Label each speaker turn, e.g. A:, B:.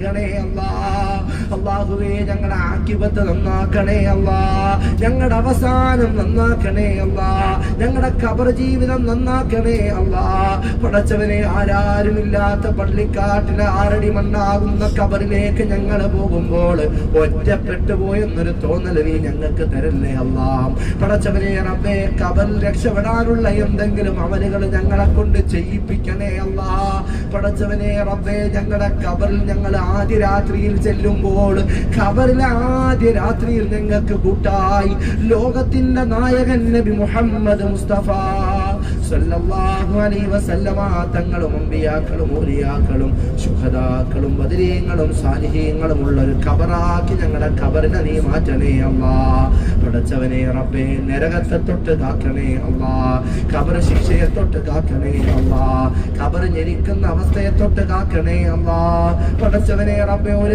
A: നൽകണേ അല്ലാ. അള്ളാഹുവേ ഞങ്ങളുടെ ആക്കിപത്ത് നന്നാക്കണേ അല്ലാ. ഞങ്ങളുടെ അവസാനം നന്നാക്കണേ അല്ലാ. ഞങ്ങളുടെ കബർ ജീവിതം നന്നാക്കണേ അല്ലാ. പടച്ചവനെ ആരാരുമില്ലാത്ത പള്ളിക്കാട്ടിലെ ആരടി മണ്ണാകുന്ന കബറിലേക്ക് ഞങ്ങൾ പോകുമ്പോൾ ഒറ്റപ്പെട്ടു പോയെന്നൊരു തോന്നൽ നീ ഞങ്ങൾക്ക് തരല്ലേ അല്ലാ. പടച്ചവനെ റബ്ബേ കബറിൽ രക്ഷപ്പെടാനുള്ള എന്തെങ്കിലും അമലുകൾ ഞങ്ങളെ കൊണ്ട് ചെയ്യിപ്പിക്കണേ അല്ലാ. പടച്ചവനെ റബ്ബേ ഞങ്ങളുടെ കബറിൽ ഞങ്ങൾ ആദ്യ രാത്രിയിൽ ചെല്ലുമ്പോൾ ഖബറിൽ ആദ്യ രാത്രിയിൽ നിങ്ങൾക്ക് കൂട്ടായി. ലോകത്തിന്റെ നായകൻ നബി മുഹമ്മദ് മുസ്തഫ സല്ലല്ലാഹു അലൈഹി വസല്ലമ തങ്ങളും അമ്പിയാക്കളും ഔലിയാക്കളും ശുഹദാക്കളും ബദരീങ്ങളും സാലിഹീങ്ങളും ഉള്ള ഒരു ഖബറാക്കി ഞങ്ങളുടെ ഖബറിനെ നീ മാറ്റണേ അല്ലാ. പടച്ചവനെ റബ്ബേ നരകത്തെ തൊട്ട് കാക്കണേ അല്ലാ കബറ ശിക്ഷയെ തൊട്ട് കാക്കണേ അല്ലാ ഖബർ ഞെരിക്കുന്ന അവസ്ഥയെ തൊട്ട് കാക്കണേ അല്ലാ പടച്ചവനെ റബ്ബേ ഒരു